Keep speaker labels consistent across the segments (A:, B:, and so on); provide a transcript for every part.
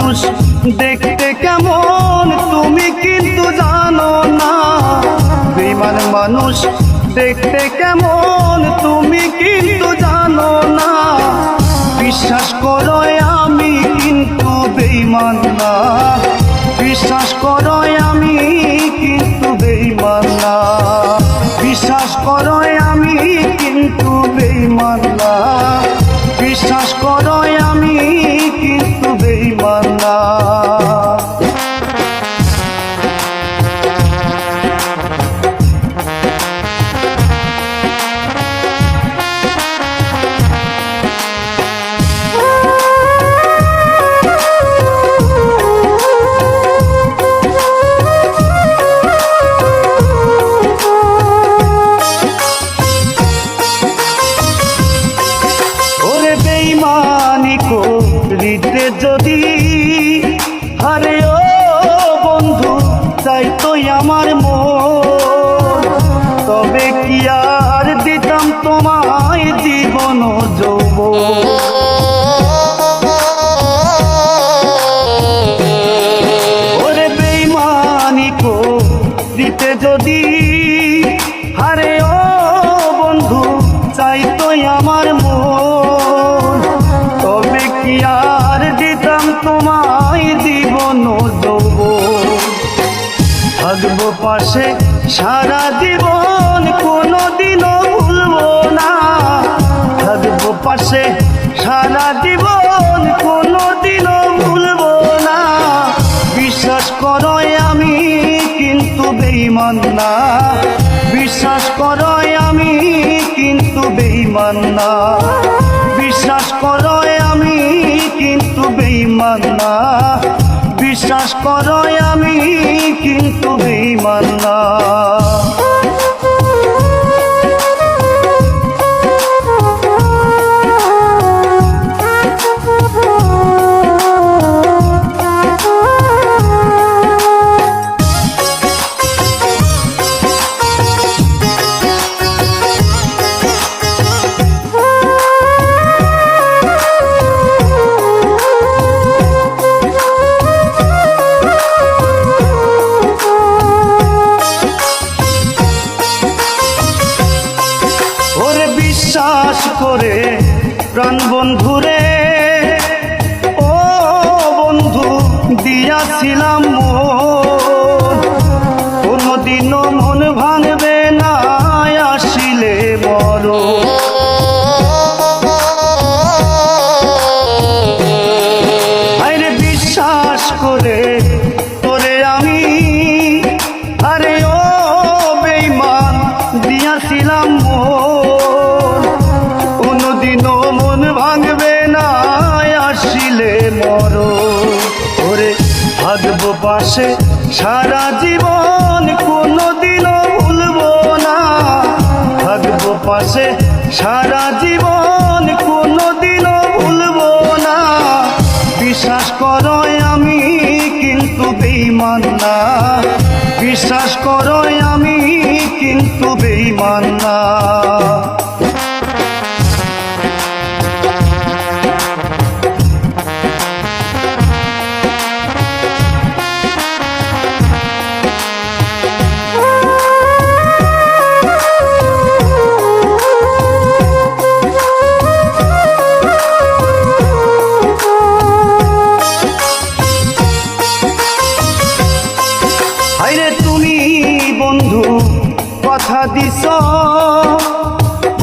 A: মানুষ দেখতে কেমন? তুমি কিন্তু জানো না। বিমান মানুষ দেখতে কেমন? তুমি কিন্তু আমার মন তবে কি আর দিতাম তোমায় জীবন যৌবন? ওরে বেইমানি দিতে যদি আরে ও বন্ধু চাই তো আমার মন পাশে সারা জীবন কোনো দিনও ভুলবো না। থাকব পাশে, সারা জীবন কোনো দিনও ভুলবো না। বিশ্বাস করো আমি, কিন্তু বেইমান না। বিশ্বাস করো আমি, কিন্তু বেইমান না। বিশ্বাস করো আমি, কিন্তু বেইমান না। বিশ্বাস করো আমি কিন্তু বিমান না। প্রাণ বন্ধুরে আসিলে মর। ওরে ভাগবো পাশে, সারা জীবন কোনদিনও ভুলবো না। থাকব পাশে, সারা জীবন কোনদিনও ভুলবো না। বিশ্বাস করো আমি, কিন্তু বেইমান না। বিশ্বাস করো আমি, কিন্তু বেইমান না।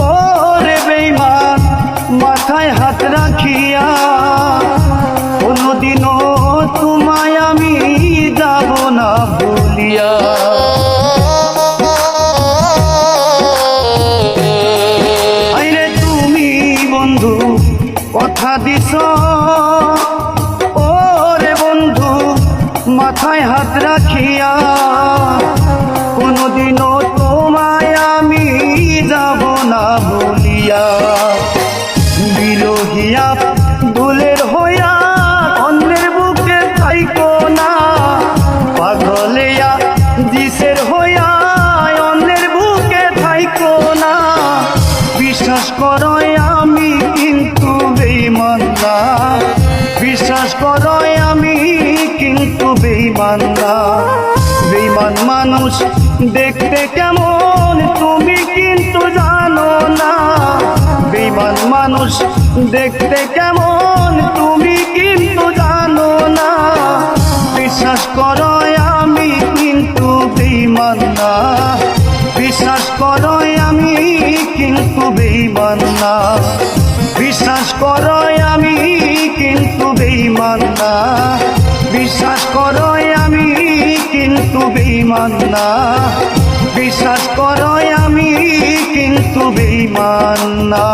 A: ওরে বেইমান, মাথায় হাত রাখিয়া, কোনদিনও তোমায় আমি যাব না বলিয়া। তুমি বন্ধু, কথা দিছ। মাথায় হাত রাখিয়া না বলিয়া বিরহিয়া দুলের হইয়া অন্যের বুকে থাইকো না। পাগলিয়া জিসের হইয়া অন্যের বুকে থাইকো না। বিশ্বাস করো আমি কিন্তু বেইমান বিশ্বাস করো আমি বেইমান না। বেইমান মানুষ দেখতে কেমন বেইমান মানুষ, দেখতে কেমন? তুমি কিন্তু জানো না। বিশ্বাস করো, আমি কিন্তু বেইমান না। বিশ্বাস করো, আমি কিন্তু বেইমান না। বিশ্বাস করো, আমি কিন্তু বেইমান না। বিশ্বাস করো, আমি কিন্তু বেইমান না। বিশ্বাস করো আমি কিন্তু বেইমান না।